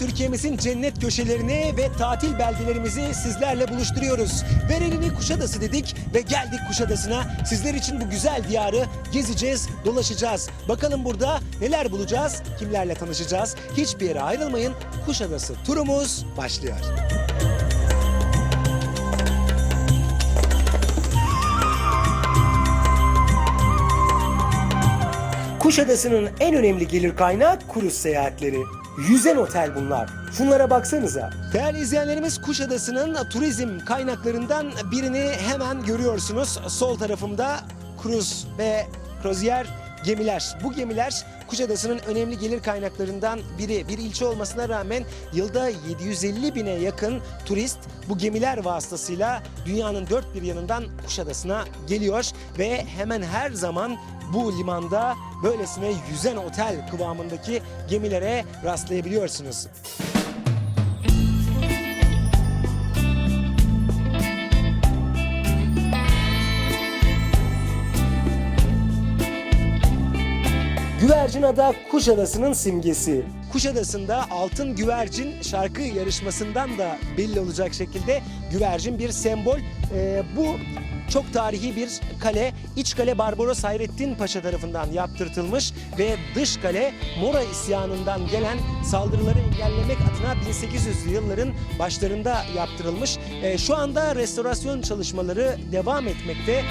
geziyoruz Türkiye'mizin cennet köşelerini ve tatil beldelerimizi sizlerle buluşturuyoruz. Ver elini Kuşadası dedik ve geldik Kuşadası'na. Sizler için bu güzel diyarı gezeceğiz, dolaşacağız. Bakalım burada neler bulacağız, kimlerle tanışacağız. Hiçbir yere ayrılmayın. Kuşadası turumuz başlıyor. Kuşadası'nın en önemli gelir kaynağı kruz seyahatleri. Yüzen otel bunlar. Şunlara baksanıza. Değerli izleyenlerimiz Kuşadası'nın turizm kaynaklarından birini hemen görüyorsunuz. Sol tarafımda kruz ve kroziyer gemiler. Bu gemiler Kuşadası'nın önemli gelir kaynaklarından biri. Bir ilçe olmasına rağmen yılda 750 bine yakın turist bu gemiler vasıtasıyla dünyanın dört bir yanından Kuşadası'na geliyor ve hemen her zaman bu limanda böylesine yüzen otel kıvamındaki gemilere rastlayabiliyorsunuz. Güvercin Ada Kuşadası'nın simgesi. Kuşadası'nda Altın Güvercin şarkı yarışmasından da belli olacak şekilde güvercin bir sembol. Ee, bu çok tarihi bir kale. İç kale Barbaros Hayrettin Paşa tarafından yaptırtılmış ve dış kale Mora isyanından gelen saldırıları engellemek adına 1800'lü yılların başlarında yaptırılmış. Ee, şu anda restorasyon çalışmaları devam etmekte.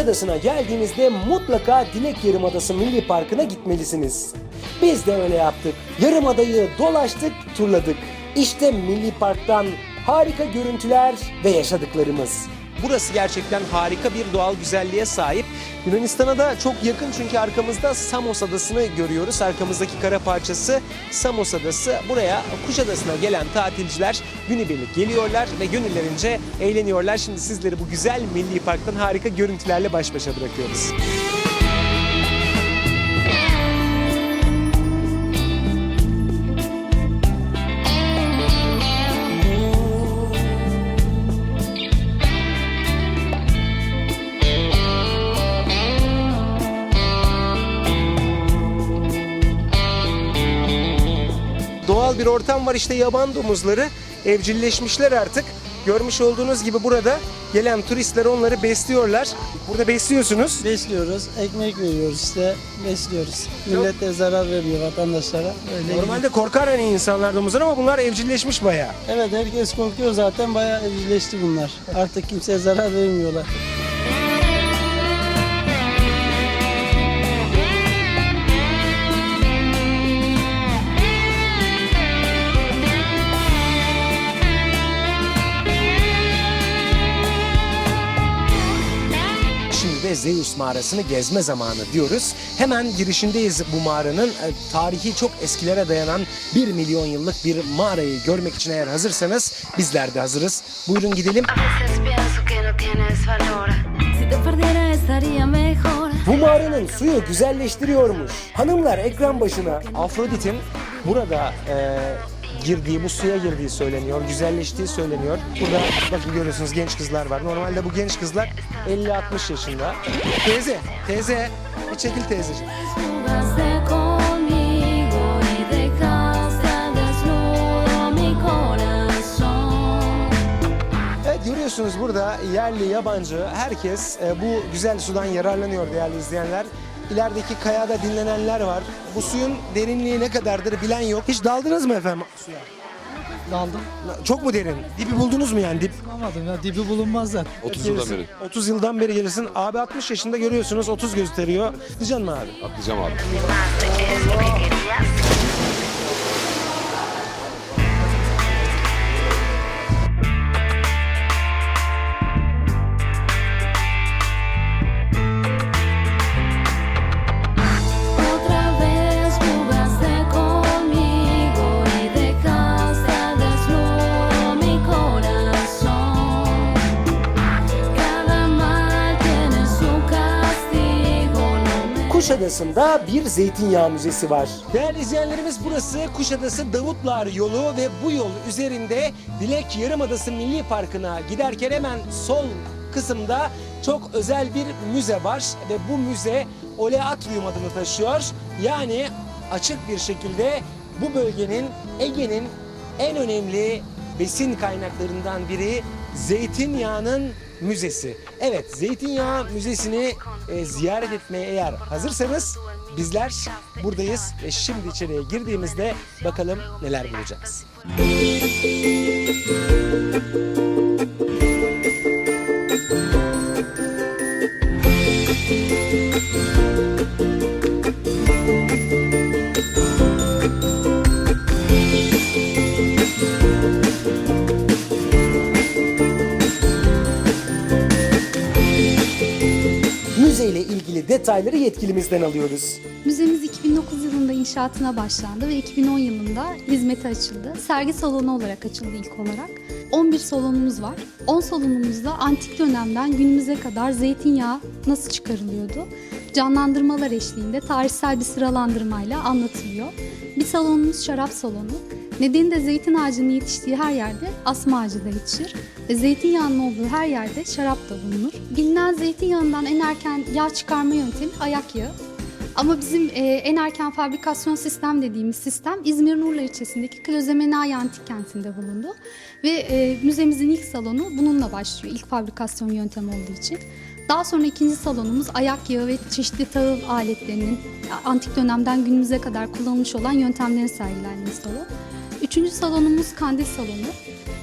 Kuşadası'na geldiğinizde mutlaka Dilek Yarımadası Milli Parkı'na gitmelisiniz. Biz de öyle yaptık. Yarımadayı dolaştık, turladık. İşte Milli Park'tan harika görüntüler ve yaşadıklarımız. Burası gerçekten harika bir doğal güzelliğe sahip. Yunanistan'a da çok yakın çünkü arkamızda Samos Adası'nı görüyoruz. Arkamızdaki kara parçası Samos Adası. Buraya Kuşadası'na gelen tatilciler günübirlik geliyorlar ve gönüllerince eğleniyorlar. Şimdi sizleri bu güzel milli parktan harika görüntülerle baş başa bırakıyoruz. Doğal bir ortam var işte yaban domuzları evcilleşmişler artık. Görmüş olduğunuz gibi burada gelen turistler onları besliyorlar. Burada besliyorsunuz. Besliyoruz, ekmek veriyoruz işte, besliyoruz. Millet de zarar vermiyor vatandaşlara. Öyle Normalde korkar hani insanlar domuzdan ama bunlar evcilleşmiş bayağı. Evet herkes korkuyor zaten bayağı evcilleşti bunlar. Artık kimseye zarar vermiyorlar. Şimdi de Zeus mağarasını gezme zamanı diyoruz. Hemen girişindeyiz bu mağaranın. E, Tarihi çok eskilere dayanan 1 milyon yıllık bir mağarayı görmek için eğer hazırsanız bizler de hazırız. Buyurun gidelim. Bu mağaranın suyu güzelleştiriyormuş. Hanımlar ekran başına Afrodit'in burada e, girdiği, bu suya girdiği söyleniyor, güzelleştiği söyleniyor. Burada bakın görüyorsunuz genç kızlar var. Normalde bu genç kızlar 50-60 yaşında. Teyze, teyze, bir çekil teyzeciğim. Görüyorsunuz burada yerli, yabancı herkes e, bu güzel sudan yararlanıyor değerli izleyenler. İlerideki kayada dinlenenler var. Bu suyun derinliği ne kadardır bilen yok. Hiç daldınız mı efendim suya? Daldım. Çok mu derin? Dibi buldunuz mu yani dip? Bulamadım ya dibi bulunmaz zaten. 30 yıldan beri 30 yıldan beri gelirsin. Abi 60 yaşında görüyorsunuz 30 gösteriyor. Diyeceksin mi abi? atlayacağım abi. Kuşadası'nda bir zeytinyağı müzesi var. Değerli izleyenlerimiz burası Kuşadası Davutlar yolu ve bu yol üzerinde Dilek Yarımadası Milli Parkı'na giderken hemen sol kısımda çok özel bir müze var ve bu müze Oleatrium adını taşıyor. Yani açık bir şekilde bu bölgenin Ege'nin en önemli besin kaynaklarından biri zeytinyağının müzesi. Evet, zeytinyağı müzesini e, ziyaret etmeye eğer hazırsanız bizler buradayız ve şimdi içeriye girdiğimizde bakalım neler bulacağız. Müzeyle ilgili detayları yetkilimizden alıyoruz. Müzemiz 2009 yılında inşaatına başlandı ve 2010 yılında hizmete açıldı. Sergi salonu olarak açıldı ilk olarak. 11 salonumuz var. 10 salonumuzda antik dönemden günümüze kadar zeytinyağı nasıl çıkarılıyordu? Canlandırmalar eşliğinde tarihsel bir sıralandırmayla anlatılıyor. Bir salonumuz şarap salonu. Nedeni de zeytin ağacının yetiştiği her yerde asma ağacı da yetişir. Ve zeytinyağının olduğu her yerde şarap da bulunur. Bilinen zeytinyağından en erken yağ çıkarma yöntemi ayak yağı. Ama bizim e, en erken fabrikasyon sistem dediğimiz sistem İzmir Nurla ilçesindeki Klozemenai Antik Kenti'nde bulundu. Ve e, müzemizin ilk salonu bununla başlıyor. İlk fabrikasyon yöntemi olduğu için. Daha sonra ikinci salonumuz ayak yağı ve çeşitli tahıl aletlerinin antik dönemden günümüze kadar kullanılmış olan yöntemlerin sergilendiği salon. Üçüncü salonumuz kandil salonu.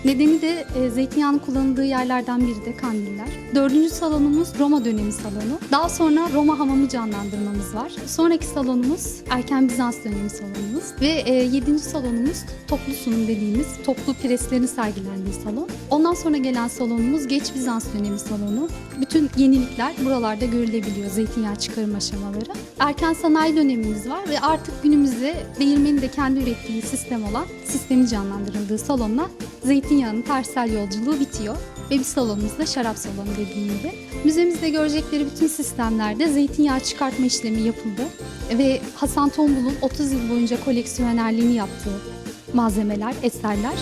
Nedeni de e, zeytinyağının kullanıldığı yerlerden biri de kandiller. Dördüncü salonumuz Roma dönemi salonu. Daha sonra Roma hamamı canlandırmamız var. Sonraki salonumuz erken Bizans dönemi salonumuz. Ve e, yedinci salonumuz toplu sunum dediğimiz toplu preslerin sergilendiği salon. Ondan sonra gelen salonumuz geç Bizans dönemi salonu. Bütün yenilikler buralarda görülebiliyor zeytinyağı çıkarım aşamaları. Erken sanayi dönemimiz var ve artık günümüzde değirmenin de kendi ürettiği sistem olan sistemin canlandırıldığı salonla zeytinyağının tarihsel yolculuğu bitiyor. Ve bir salonumuz da şarap salonu dediğim gibi. Müzemizde görecekleri bütün sistemlerde zeytinyağı çıkartma işlemi yapıldı. Ve Hasan Tombul'un 30 yıl boyunca koleksiyonerliğini yaptığı malzemeler, eserler.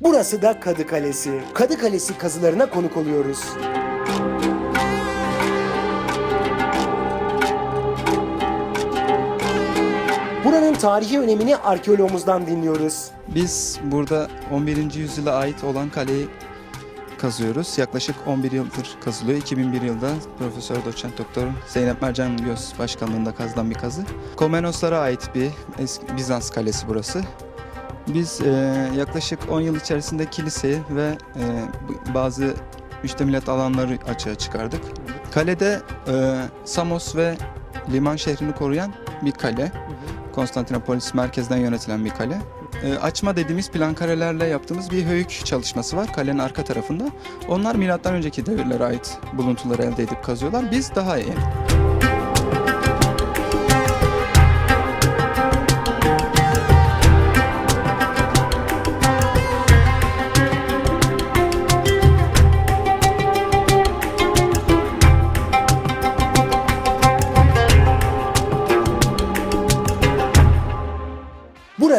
Burası da Kadı Kalesi. Kadı Kalesi kazılarına konuk oluyoruz. Buranın tarihi önemini arkeologumuzdan dinliyoruz. Biz burada 11. yüzyıla ait olan kaleyi kazıyoruz. Yaklaşık 11 yıldır kazılıyor. 2001 yılında Profesör Doçent Doktor Zeynep Mercan Göz başkanlığında kazılan bir kazı. Komenoslara ait bir eski Bizans kalesi burası. Biz e, yaklaşık 10 yıl içerisinde kiliseyi ve e, bazı müştemilat alanları açığa çıkardık. Kalede e, Samos ve liman şehrini koruyan bir kale. Konstantinopolis merkezden yönetilen bir kale. E, açma dediğimiz plan karelerle yaptığımız bir höyük çalışması var kalenin arka tarafında. Onlar milattan önceki devirlere ait buluntuları elde edip kazıyorlar. Biz daha iyi.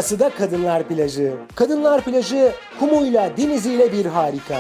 Burası da Kadınlar Plajı. Kadınlar Plajı kumuyla deniziyle bir harika.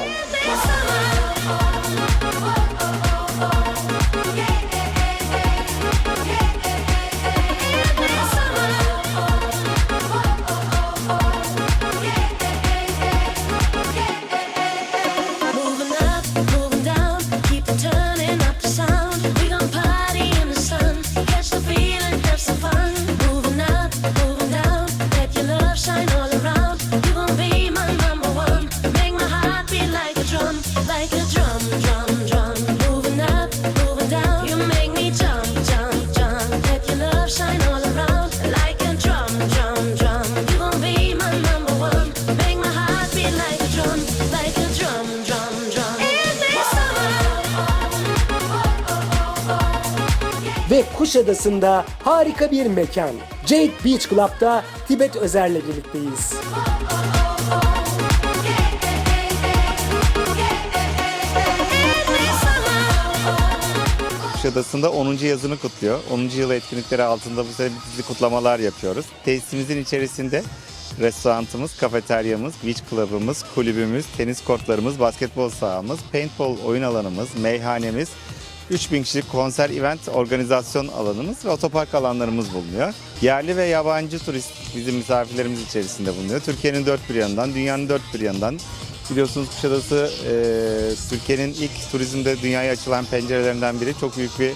Ve Kuşadası'nda harika bir mekan. Jade Beach Club'da Tibet Özer'le birlikteyiz. Kuşadası'nda 10. yazını kutluyor. 10. yıl etkinlikleri altında bu sene bir kutlamalar yapıyoruz. Tesisimizin içerisinde restoranımız, kafeteryamız, beach club'ımız, kulübümüz, tenis kortlarımız, basketbol sahamız, paintball oyun alanımız, meyhanemiz, 3000 kişilik konser event organizasyon alanımız ve otopark alanlarımız bulunuyor. Yerli ve yabancı turist bizim misafirlerimiz içerisinde bulunuyor. Türkiye'nin dört bir yanından, dünyanın dört bir yanından Biliyorsunuz Kuşadası e, Türkiye'nin ilk turizmde dünyaya açılan pencerelerinden biri. Çok büyük bir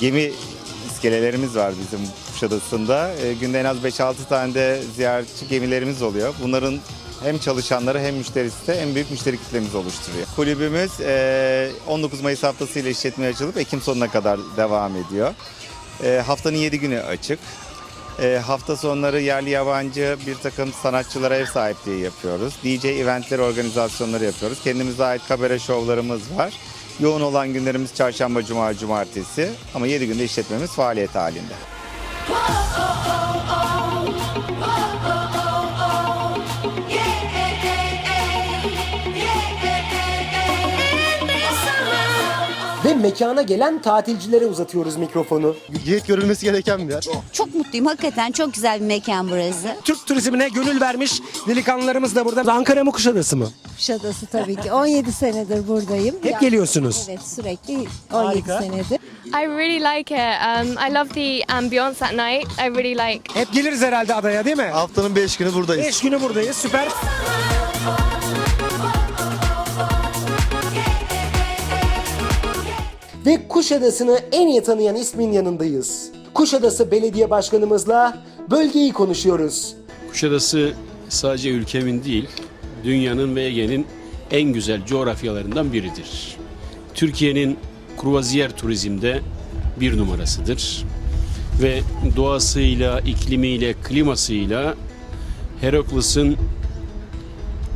gemi iskelelerimiz var bizim Kuşadası'nda. E, günde en az 5-6 tane de ziyaretçi gemilerimiz oluyor. Bunların hem çalışanları hem müşterisi de en büyük müşteri kitlemizi oluşturuyor. Kulübümüz e, 19 Mayıs haftasıyla işletmeye açılıp Ekim sonuna kadar devam ediyor. Haftanın 7 günü açık. Hafta sonları yerli yabancı bir takım sanatçılara ev sahipliği yapıyoruz. DJ eventleri organizasyonları yapıyoruz. Kendimize ait kabare şovlarımız var. Yoğun olan günlerimiz çarşamba, cuma, cumartesi. Ama 7 günde işletmemiz faaliyet halinde. Mekana gelen tatilcilere uzatıyoruz mikrofonu. Yiğit görülmesi gereken bir yer. Çok mutluyum. Hakikaten çok güzel bir mekan burası. Türk turizmine gönül vermiş delikanlılarımız da burada. Ankara mı Kuşadası mı? Kuşadası tabii ki. 17 senedir buradayım. Hep Ya- geliyorsunuz. Evet sürekli 17 Harika. senedir. I really like it. Um, I love the ambience at night. I really like Hep geliriz herhalde adaya değil mi? Haftanın 5 günü buradayız. 5 günü buradayız süper. Ve Kuşadası'nı en iyi tanıyan ismin yanındayız. Kuşadası Belediye Başkanımızla bölgeyi konuşuyoruz. Kuşadası sadece ülkemin değil, dünyanın ve Ege'nin en güzel coğrafyalarından biridir. Türkiye'nin kruvaziyer turizmde bir numarasıdır. Ve doğasıyla, iklimiyle, klimasıyla Heraklıs'ın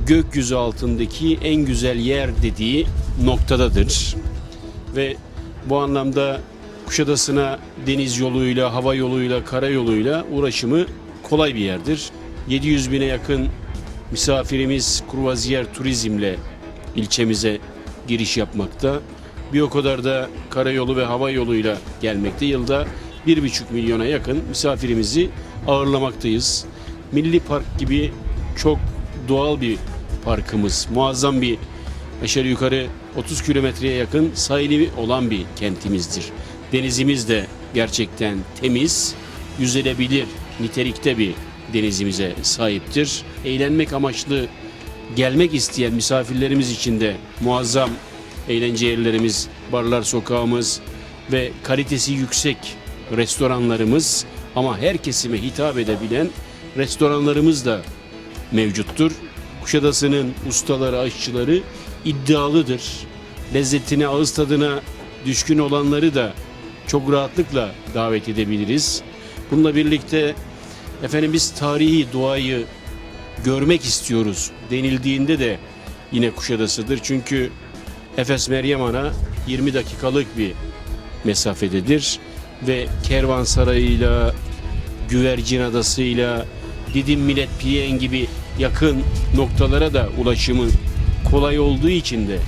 gökyüzü altındaki en güzel yer dediği noktadadır. Ve bu anlamda Kuşadası'na deniz yoluyla, hava yoluyla, karayoluyla uğraşımı kolay bir yerdir. 700 bine yakın misafirimiz kruvaziyer turizmle ilçemize giriş yapmakta. Bir o kadar da karayolu ve hava yoluyla gelmekte. Yılda 1,5 milyona yakın misafirimizi ağırlamaktayız. Milli Park gibi çok doğal bir parkımız, muazzam bir aşağı yukarı 30 kilometreye yakın sahili olan bir kentimizdir. Denizimiz de gerçekten temiz, yüzülebilir nitelikte bir denizimize sahiptir. Eğlenmek amaçlı gelmek isteyen misafirlerimiz için de muazzam eğlence yerlerimiz, barlar sokağımız ve kalitesi yüksek restoranlarımız ama her kesime hitap edebilen restoranlarımız da mevcuttur. Kuşadası'nın ustaları, aşçıları iddialıdır. Lezzetine, ağız tadına düşkün olanları da çok rahatlıkla davet edebiliriz. Bununla birlikte efendim biz tarihi doğayı görmek istiyoruz denildiğinde de yine Kuşadası'dır. Çünkü Efes Meryem Ana 20 dakikalık bir mesafededir ve Kervansarayı'yla, Güvercin Adası'yla, Didim Millet Piyen gibi yakın noktalara da ulaşımı kolay olduğu için de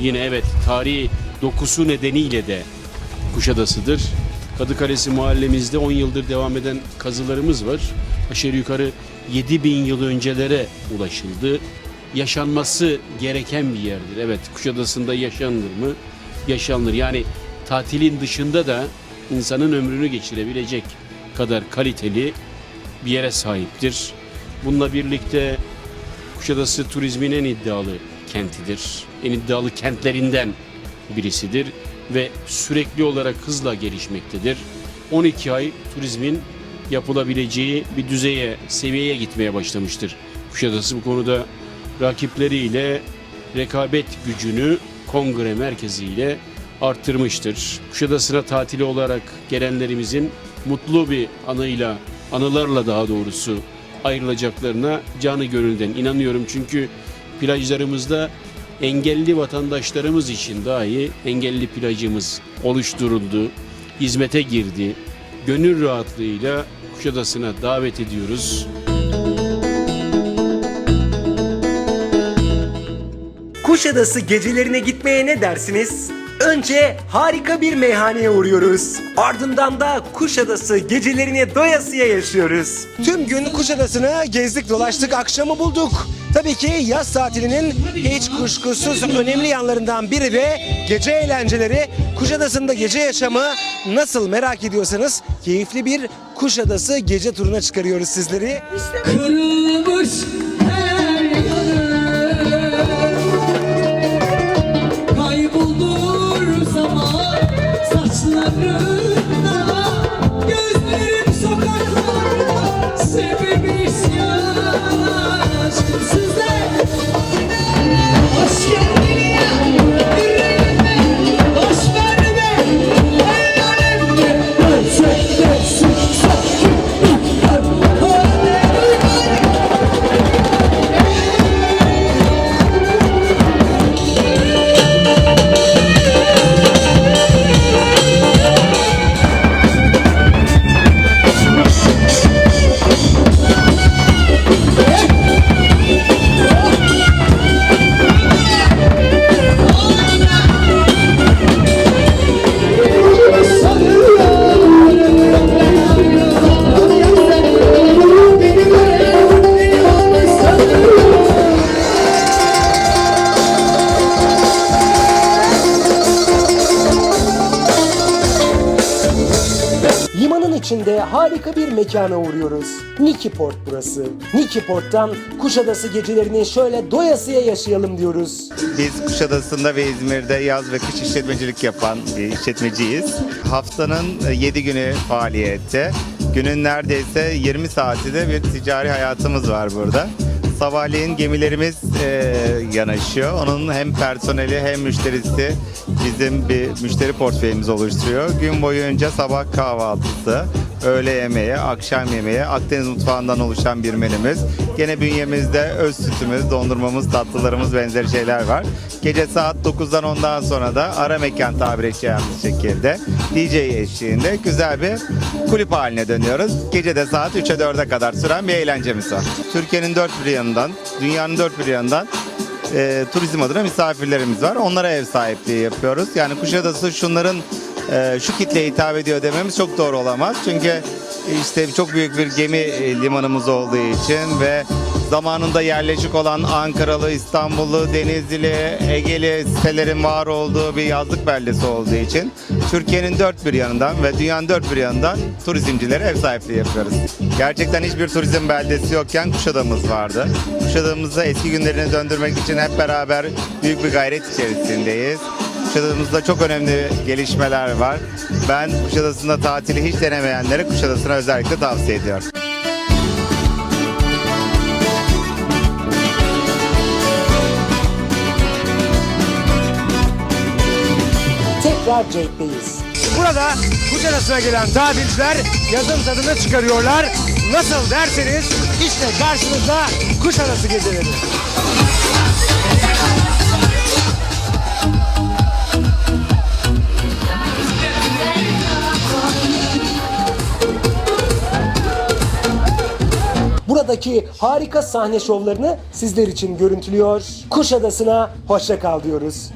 yine evet tarihi dokusu nedeniyle de Kuşadası'dır. Kadıkalesi mahallemizde 10 yıldır devam eden kazılarımız var. Aşağı yukarı 7000 yıl öncelere ulaşıldı. Yaşanması gereken bir yerdir. Evet Kuşadası'nda yaşanır mı? Yaşanır. Yani tatilin dışında da insanın ömrünü geçirebilecek kadar kaliteli bir yere sahiptir. Bununla birlikte Kuşadası turizmin en iddialı kentidir. En iddialı kentlerinden birisidir ve sürekli olarak hızla gelişmektedir. 12 ay turizmin yapılabileceği bir düzeye, seviyeye gitmeye başlamıştır. Kuşadası bu konuda rakipleriyle rekabet gücünü kongre merkeziyle arttırmıştır. Kuşadası'na tatili olarak gelenlerimizin mutlu bir anıyla, anılarla daha doğrusu ayrılacaklarına canı gönülden inanıyorum. Çünkü plajlarımızda engelli vatandaşlarımız için dahi engelli plajımız oluşturuldu. hizmete girdi. Gönül rahatlığıyla Kuşadası'na davet ediyoruz. Kuşadası gecelerine gitmeye ne dersiniz? Önce harika bir meyhaneye uğruyoruz. Ardından da Kuşadası gecelerini doyasıya yaşıyoruz. Tüm gün Kuşadası'nı gezdik dolaştık akşamı bulduk. Tabii ki yaz tatilinin hiç kuşkusuz önemli yanlarından biri de gece eğlenceleri. Kuşadası'nda gece yaşamı nasıl merak ediyorsanız keyifli bir Kuşadası gece turuna çıkarıyoruz sizleri. Kırılmış her yanım Kayboldur zaman saçlarında mekana uğruyoruz. Niki Port burası. Niki Port'tan Kuşadası gecelerini şöyle doyasıya yaşayalım diyoruz. Biz Kuşadası'nda ve İzmir'de yaz ve kış işletmecilik yapan bir işletmeciyiz. Haftanın 7 günü faaliyette. Günün neredeyse 20 saati de bir ticari hayatımız var burada. Sabahleyin gemilerimiz e, yanaşıyor. Onun hem personeli hem müşterisi bizim bir müşteri portföyümüz oluşturuyor. Gün boyunca sabah kahvaltısı, öğle yemeği, akşam yemeği, Akdeniz mutfağından oluşan bir menümüz. Gene bünyemizde öz sütümüz, dondurmamız, tatlılarımız benzeri şeyler var. Gece saat 9'dan 10'dan sonra da ara mekan tabir edeceğimiz şekilde DJ eşliğinde güzel bir kulüp haline dönüyoruz. Gece de saat 3'e 4'e kadar süren bir eğlencemiz var. Türkiye'nin dört bir yanından, dünyanın dört bir yanından e, turizm adına misafirlerimiz var. Onlara ev sahipliği yapıyoruz. Yani Kuşadası şunların e, şu kitleye hitap ediyor dememiz çok doğru olamaz. Çünkü işte çok büyük bir gemi e, limanımız olduğu için ve zamanında yerleşik olan Ankaralı, İstanbullu, Denizlili, Egeli sitelerin var olduğu bir yazlık beldesi olduğu için Türkiye'nin dört bir yanından ve dünyanın dört bir yanından turizmcilere ev sahipliği yapıyoruz. Gerçekten hiçbir turizm beldesi yokken Kuşadamız vardı. Kuşadamızda eski günlerini döndürmek için hep beraber büyük bir gayret içerisindeyiz. Kuşadası'mızda çok önemli gelişmeler var. Ben Kuşadası'nda tatili hiç denemeyenlere Kuşadası'na özellikle tavsiye ediyorum. Tekrar Jade'deyiz. Burada Kuşadası'na gelen tatilciler yazın tadını çıkarıyorlar. Nasıl derseniz işte karşınızda Kuşadası geceleri. Buradaki harika sahne şovlarını sizler için görüntülüyor. Kuşadası'na hoşça kal diyoruz.